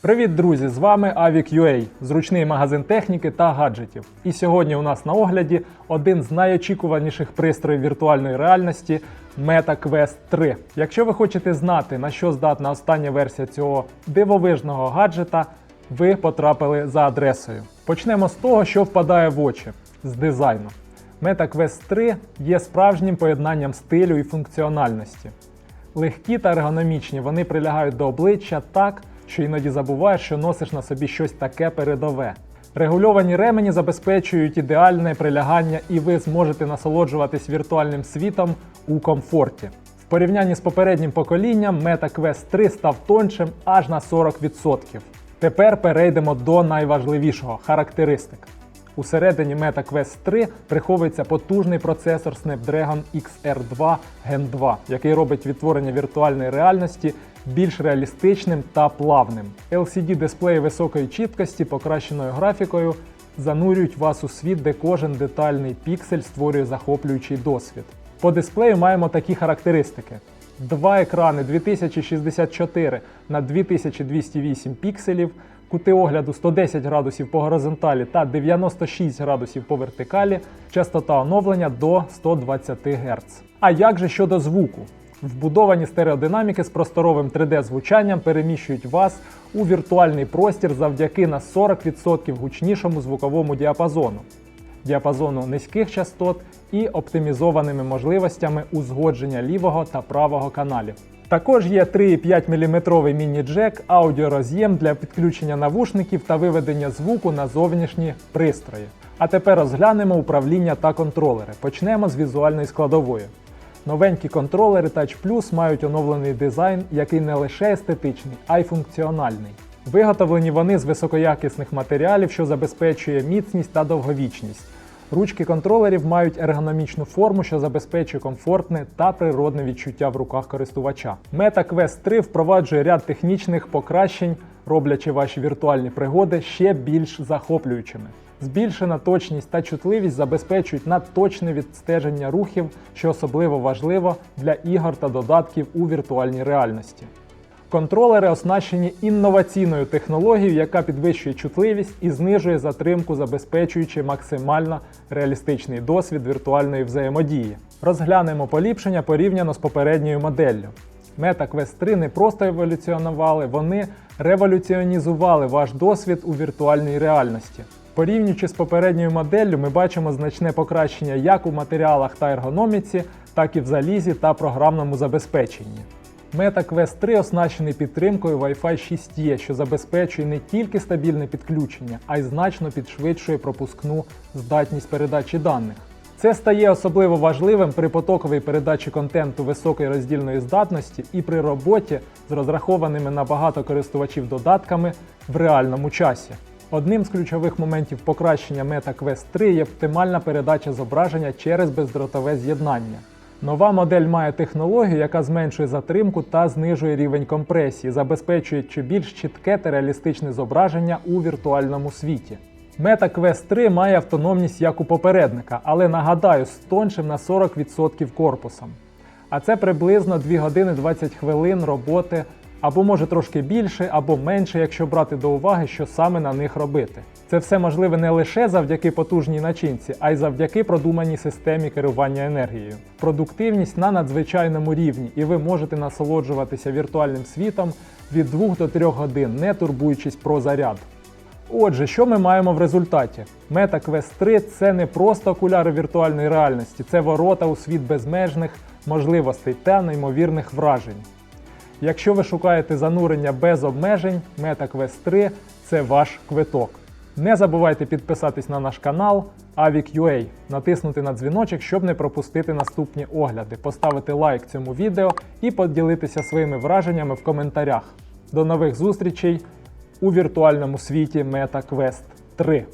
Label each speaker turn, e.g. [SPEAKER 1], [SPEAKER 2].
[SPEAKER 1] Привіт, друзі! З вами Avic.ua, зручний магазин техніки та гаджетів. І сьогодні у нас на огляді один з найочікуваніших пристроїв віртуальної реальності Meta Quest 3. Якщо ви хочете знати, на що здатна остання версія цього дивовижного гаджета, ви потрапили за адресою. Почнемо з того, що впадає в очі з дизайну. Meta Quest 3 є справжнім поєднанням стилю і функціональності. Легкі та ергономічні, вони прилягають до обличчя так, що іноді забуваєш, що носиш на собі щось таке передове. Регульовані ремені забезпечують ідеальне прилягання, і ви зможете насолоджуватись віртуальним світом у комфорті. В порівнянні з попереднім поколінням Meta Quest 3 став тоншим аж на 40%. Тепер перейдемо до найважливішого характеристик. Усередині Meta Quest 3 приховується потужний процесор Snapdragon XR2 Gen 2, який робить відтворення віртуальної реальності більш реалістичним та плавним. LCD-дисплеї високої чіткості, покращеною графікою, занурюють вас у світ, де кожен детальний піксель створює захоплюючий досвід. По дисплею маємо такі характеристики: два екрани 2064 на 2208 пікселів, кути огляду 110 градусів по горизонталі та 96 градусів по вертикалі, частота оновлення до 120 Гц. А як же щодо звуку? Вбудовані стереодинаміки з просторовим 3D-звучанням переміщують вас у віртуальний простір завдяки на 40% гучнішому звуковому діапазону, діапазону низьких частот і оптимізованими можливостями узгодження лівого та правого каналів. Також є 3,5 мм міні-джек, аудіороз'єм для підключення навушників та виведення звуку на зовнішні пристрої. А тепер розглянемо управління та контролери. Почнемо з візуальної складової. Новенькі контролери Touch Plus мають оновлений дизайн, який не лише естетичний, а й функціональний. Виготовлені вони з високоякісних матеріалів, що забезпечує міцність та довговічність. Ручки контролерів мають ергономічну форму, що забезпечує комфортне та природне відчуття в руках користувача. Meta Quest 3 впроваджує ряд технічних покращень, роблячи ваші віртуальні пригоди ще більш захоплюючими. Збільшена точність та чутливість забезпечують надточне відстеження рухів, що особливо важливо для ігор та додатків у віртуальній реальності. Контролери оснащені інноваційною технологією, яка підвищує чутливість і знижує затримку, забезпечуючи максимально реалістичний досвід віртуальної взаємодії. Розглянемо поліпшення порівняно з попередньою моделлю. Meta Quest 3 не просто еволюціонували, вони революціонізували ваш досвід у віртуальній реальності. Порівнюючи з попередньою моделлю, ми бачимо значне покращення як у матеріалах та ергономіці, так і в залізі та програмному забезпеченні. Meta Quest 3 оснащений підтримкою Wi-Fi 6E, що забезпечує не тільки стабільне підключення, а й значно підшвидшує пропускну здатність передачі даних. Це стає особливо важливим при потоковій передачі контенту високої роздільної здатності і при роботі з розрахованими на багато користувачів додатками в реальному часі. Одним з ключових моментів покращення Meta Quest 3 є оптимальна передача зображення через бездротове з'єднання. Нова модель має технологію, яка зменшує затримку та знижує рівень компресії, забезпечуючи більш чітке та реалістичне зображення у віртуальному світі. Meta Quest 3 має автономність як у попередника, але нагадаю, з тоншим на 40% корпусом. А це приблизно 2 години 20 хвилин роботи, або може трошки більше, або менше, якщо брати до уваги, що саме на них робити. Це все можливе не лише завдяки потужній начинці, а й завдяки продуманій системі керування енергією. Продуктивність на надзвичайному рівні, і ви можете насолоджуватися віртуальним світом від 2 до 3 годин, не турбуючись про заряд. Отже, що ми маємо в результаті? Meta Quest 3 це не просто окуляри віртуальної реальності, це ворота у світ безмежних можливостей та неймовірних вражень. Якщо ви шукаєте занурення без обмежень, Meta Quest 3 це ваш квиток. Не забувайте підписатись на наш канал Avic.ua, натиснути на дзвіночок, щоб не пропустити наступні огляди, поставити лайк цьому відео і поділитися своїми враженнями в коментарях. До нових зустрічей у віртуальному світі Meta Quest 3.